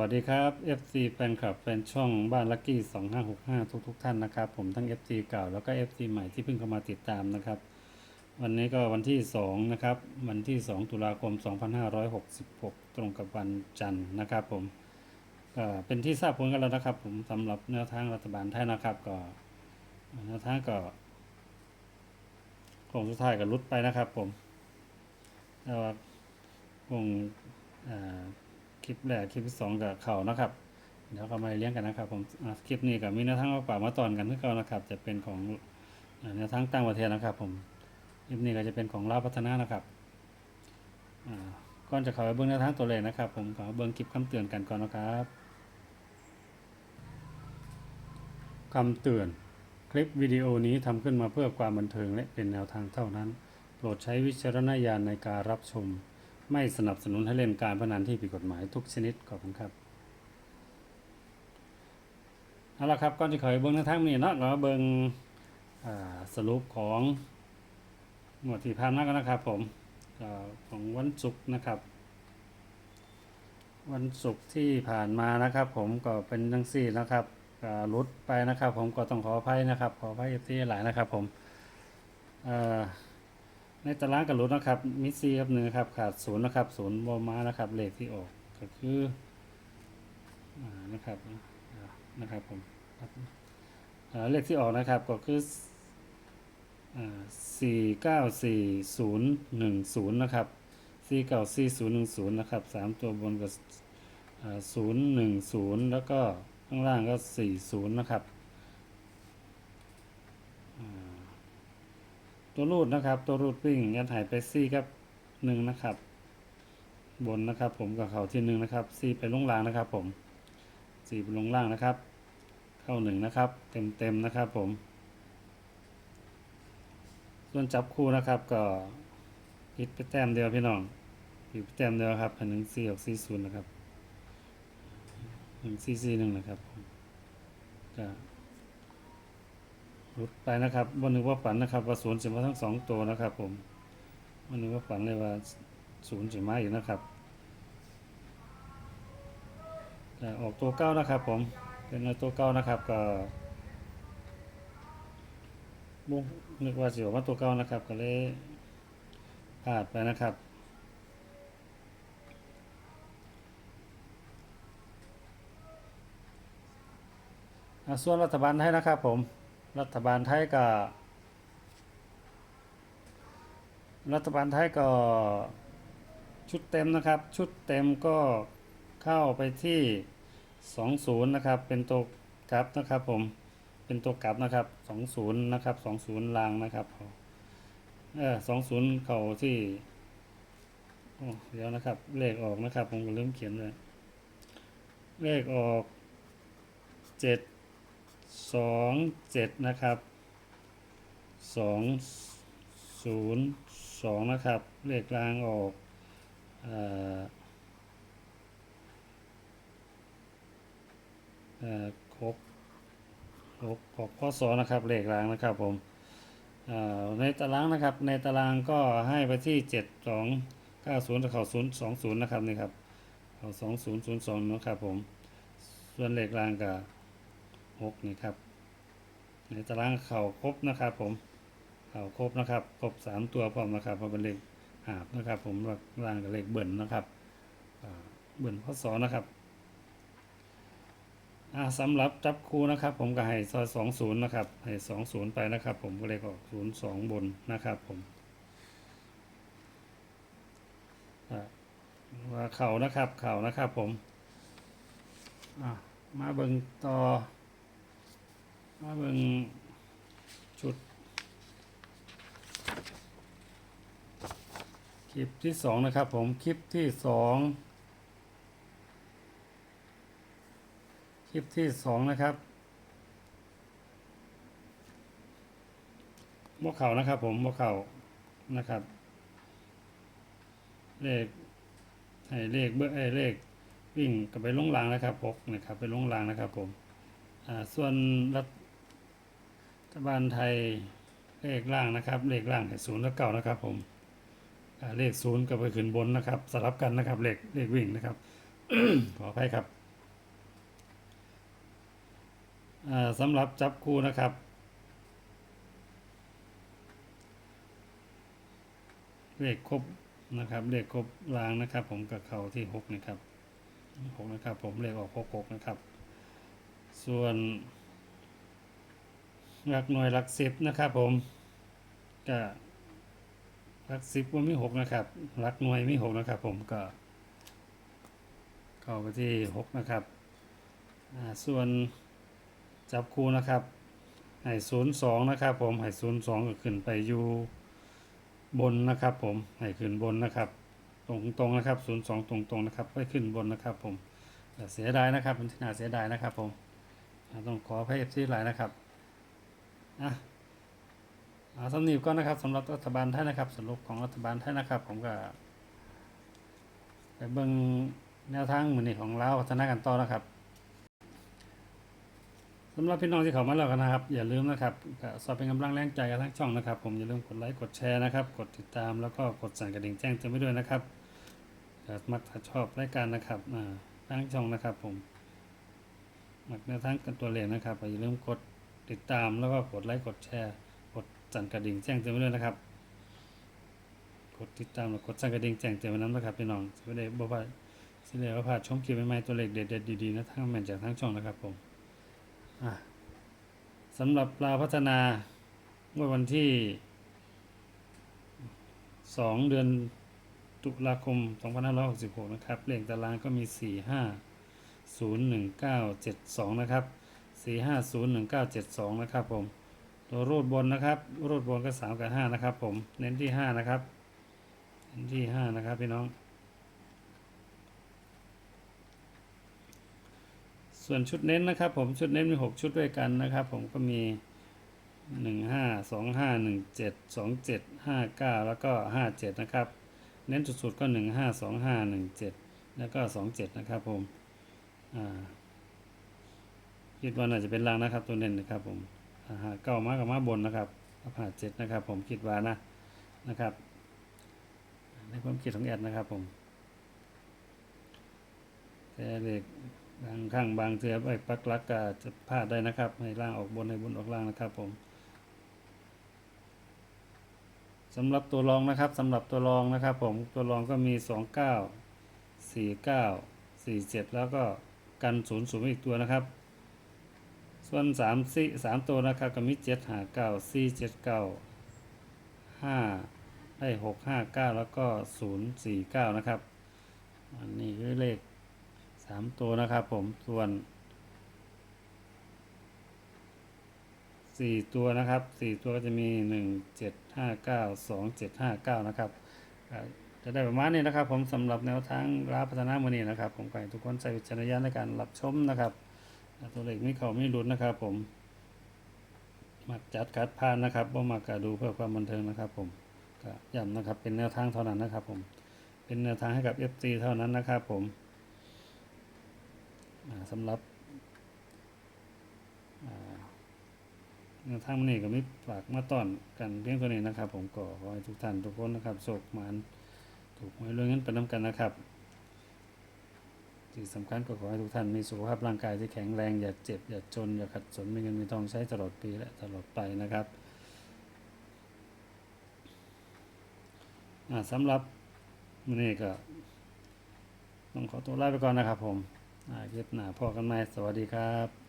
วัสดีครับ FC แฟนคลับแฟนช่องบ้านลักกี้ 2565 ทุกทุกๆท่านนะครับ ผมทั้ง FC เก่าแล้วก็ FC ใหม่ที่เพิ่งเข้ามาติดตามนะครับ วันนี้ก็วันที่ 2 นะครับ วันที่ 2 ตุลาคม 2566 ตรงกับวันจันทร์นะครับผมก็เป็นที่ทราบผลกันแล้วนะครับ ผมสำหรับแนวทางรัฐบาลไทยนะครับ ก็แนวทางก็คงสุดท้ายก็รุดไปนะครับ ผมแต่ว่าคงอ่า คลิปแรกคลิปที่สองกับเขานะครับเดี๋ยวก็มาเลี้ยงกันนะครับ ผมคลิปนี้กับมีแนวทางมาป่ามาตอนกันที่เขานะครับ จะเป็นของแนวทางต่างประเทศนะครับ ผมคลิปนี้ก็จะเป็นของลาวพัฒนานะครับก่อนจะเข้าไปเบื้องแนวทางตัวเลขนะครับ ผมขอเบื้องคลิปคำเตือนกันก่อนนะครับคำเตือนคลิปวิดีโอนี้ทำขึ้นมาเพื่อความบันเทิงและเป็นแนวทางเท่านั้น โปรดใช้วิจารณญาณในการรับชม ไม่สนับสนุนให้เล่นการพนันที่ผิดกฎหมายทุกชนิดขอบคุณครับเอาละครับก่อนจะเขยเบิ้งในทางนี้เนาะเราเบิ้งอ่าสรุปของหมวดที่ผ่านมากันนะครับผมของวันศุกร์นะครับ วันศุกร์ที่ผ่านมานะครับ ผมก็เป็นจังซี่นะครับก็หลุดไปนะครับ ผมก็ต้องขออภัยนะครับ ขออภัยเอฟซีหลายนะครับ ผมเอ่อ ในตารางกับรถนะครับมิดซีครับหนึ่งครับขาดศูนย์นะครับศูนย์บอมานะครับเลขที่ออกก็คือนะครับนะครับผมเลขที่ออกนะครับก็คือสี่เก้าสี่ศูนย์หนึ่งศูนย์นะครับสี่เก้าสี่ศูนย์หนึ่งศูนย์นะครับสามตัวบนก็ศูนย์หนึ่งศูนย์แล้วก็ข้างล่างก็สี่ศูนย์นะครับอ่า ตัวรูดนะครับ ตัวรูดวิ่งยัดหายไปซี่ครับหนึ่งนะครับ บนนะครับ ผมกับเขาที่หนึ่งนะครับซี่ไปลงล่างนะครับ ผมสี่ไปลงล่างนะครับ เข้าหนึ่งนะครับ เต็มเต็มนะครับ ผม ส่วนจับคู่นะครับ ก็ปิดไปแต้มเดียวพี่น้องปิดไปแต้มเดียวครับหนึ่งสี่ออกสี่ศูนย์นะครับหนึ่งสี่สี่หนึ่งนะครับผมก็ หลุดไปนะครับบนนึกว่าฝันนะครับว่าศูนย์จะมาทั้งสองตัวนะครับผมบนนึกว่าฝันเลยว่าศูนย์จะมาอีกนะครับแต่ออกตัวเก้านะครับผมเป็นตัวเก้านะครับก็บุกนึกว่าจะออกมาตัวเก้านะครับ ก็เลยพลาดไปนะครับส่วนรัฐบาลให้นะครับผม รัฐบาลไทยก็ รัฐบาลไทยก็ชุดเต็มนะครับ ชุดเต็มก็เข้าไปที่ 20 นะครับ เป็นตัวกลับนะครับผม เป็นตัวกลับนะครับ 20 นะครับ 20ลางนะครับ เออ20 เข้าที่โอ้เดี๋ยวนะครับ เลขออกนะครับ ผมก็ลืมเขียนเลย เลขออก 7 สองเจ็ดนะครับสองศูนย์สองนะครับ เลขกลางออกเออครบครบข้อสองนะครับ เลขกลางนะครับผมในตารางนะครับ ในตารางก็ให้ไปที่เจ็ดสองเก้าศูนย์เข่าศูนย์สองศูนย์นะครับนี่ครับเข่าสองศูนย์ศูนย์สองนะครับผม ส่วนเลขกลางกับ หกนี่ครับในตารางเข่าครบนะครับผมเข่าครบนะครับครบสามตัวพร้อมนะครับเพราะเป็นเลขหาบนะครับ ผมล่างกับเลขเบิ่นนะครับเบิ่นข้อสองนะครับอ่าสำหรับจับคู่นะครับ ผมก็ให้ซอยสองศูนย์นะครับให้สองศูนย์ไปนะครับ ผมก็เลขออกศูนย์สองบนนะครับผมว่าเข่านะครับเข่านะครับผมมาเบิ่งต่อ มาเบิ่งชุดคลิปที่สองนะครับผมคลิปที่สองคลิปที่สองนะครับบวกเข่านะครับผมบวกเข่านะครับ เลขให้เลขเบอร์ไอ้เลขวิ่งกับไปลงรางนะครับพกนะครับไปลงรางนะครับผมอ่าส่วนรัฐ ฐบาลไทยเลขล่างนะครับ เลขล่างศูนย์และเก่านะครับ ผมเลขศูนย์กับไปขึ้นบนนะครับสลับกันนะครับ เลขเลขวิ่งนะครับขออภัยครับสำหรับจับคู่นะครับเลขครบนะครับเลขครบรางนะครับ ผมกับเขาที่หกนะครับหกนะครับ ผมเลขออกหกหกนะครับ ส่วน หลักหน่วยหลักสิบนะครับผมก็หลักสิบว่ามีหกนะครับหลักหน่วยมีหกนะครับผมก็เข้าไปที่หกนะครับส่วนจับคูนะครับให้ศูนย์สองนะครับผมให้ศูนย์สองก็ขึ้นไปอยู่บนนะครับผมให้ขึ้นบนนะครับ ตรงตรงนะครับศูนย์สองตรงตรงนะครับให้ขึ้นบนนะครับผมเสียดายนะครับเป็นที่น่าเสียดายนะครับผมต้องขอพระเอฟซีหลายนะครับ อะเอาสำนีก่อนนะครับสำหรับรัฐบาลไทยนะครับ สรุปของรัฐบาลไทยนะครับ ผมก็ไปเบิ่งแนวทางมือนี่ของเราพัฒนากันต่อนะครับสำหรับพี่น้องที่เข้ามาแล้วกันนะครับ อย่าลืมนะครับสอบเป็นกำลังแรงใจกันทั้งช่องนะครับ ผมอย่าลืมกดไลค์กดแชร์นะครับ กดติดตามแล้วก็กดสั่นกระดิ่งแจ้งเตือนไว้ด้วยนะครับถ้ามักถ้าชอบรายการนะครับอ่าทั้งช่องนะครับ ผมมักแนวทางกันตัวเลขนะครับอย่าลืมกด ติดตามแล้วก็กดไลค์กดแชร์ กดสั่นกระดิ่งแจ้งเตือนไว้ด้วยนะครับ กดติดตามแล้วกดสั่นกระดิ่งแจ้งเตือนไว้นั้นนะครับพี่น้องจะไม่ได้บอกว่าสิเหลือก็พาชมคลิปใหม่ๆตัวเล็กเด็ดๆดีๆนะทั้งแมนจากทั้งช่องนะครับผมอะสำหรับลาพัฒนาเมื่อวันที่ 2 เดือนตุลาคม 2566 นะครับเลขตารางก็มี 450197นะครับ 450197นย์หนึ่งเก้าเจ็ดสองนะครับผม ตัวรูดบนนะครับ รูดบนก็3กับ5นะครับผม เน้นที่5นะครับ เน้นที่5นะครับพี่น้อง ส่วนชุดเน้นนะครับ ผม ชุดเน้นมีหกชุดด้วยกันนะครับ ผมก็มีหนึ่งห้าสองห้าหนึ่งเจ็ดสองเจ็ดห้าเก้าแล้วก็ห้าเจ็ดนะครับ เน้นสุดๆก็หนึ่งห้าสองห้าหนึ่งเจ็ดแล้วก็สองเจ็ดนะครับผม อ่า คิดว่าน่าจะเป็นรางนะครับ ตัวเน้นนะครับผมอ่าหาเก้ามากับมาบนนะครับกับหาเจ็ดนะครับ ผมคิดว่านะนะครับ ในความคิดของแอดนะครับผมแต่เด็กบางครั้งบางเทือไปปักลักก็จะพลาดได้นะครับ ให้ล่างออกบนให้บนออกล่างนะครับผมสำหรับตัวรองนะครับสำหรับตัวรองนะครับ ผมตัวรองก็มีสองเก้าสี่เก้าสี่เจ็ดแล้วก็กันศูนย์ศูนย์อีกตัวนะครับ ส่วนสามสี่สามตัวนะครับก็มีเจ็ดหาเก้าสี่เจ็ดเก้าห้าได้หกห้าเก้าแล้วก็ศูนย์สี่เก้านะครับ อันนี้คือเลขสามตัวนะครับผมส่วนสี่ตัวนะครับสี่ตัวก็จะมีหนึ่งเจ็ดห้าเก้าสองเจ็ดห้าเก้านะครับจะได้ประมาณนี้นะครับ ผมสำหรับแนวทางร้านพัฒนามือนี้นะครับ ผมขอให้ทุกคนใช้วิจารณญาณในการรับชมนะครับ ตัวเลขไม่เขาไม่รุนนะครับผม มักจัดคัดพานนะครับว่ามากะดูเพื่อความบันเทิงนะครับ ผมก็ย้ำนะครับ เป็นแนวทางเท่านั้นนะครับ ผม เป็นแนวทางให้กับ FC เท่านั้นนะครับ ผมอ่าสำหรับแนวทางนี้ก็มีฝากมาต้อนกันเพียงตัวนี้นะครับ ผมก็ขอให้ทุกท่านทุกคนนะครับโศกมานถูกหวยเรื่องนั้นไปน้ำกันนะครับ ที่สำคัญก็ขอให้ทุกท่านมีสุขภาพร่างกายที่แข็งแรงอย่าเจ็บอย่าจนอย่าขัดสนมีเงินมีทองใช้ตลอดปีและตลอดไปนะครับอ่าสำหรับมื้อนี้ก็ต้องขอตัวลาไปก่อนนะครับผมคลิปหน้าพอกันไหมสวัสดีครับ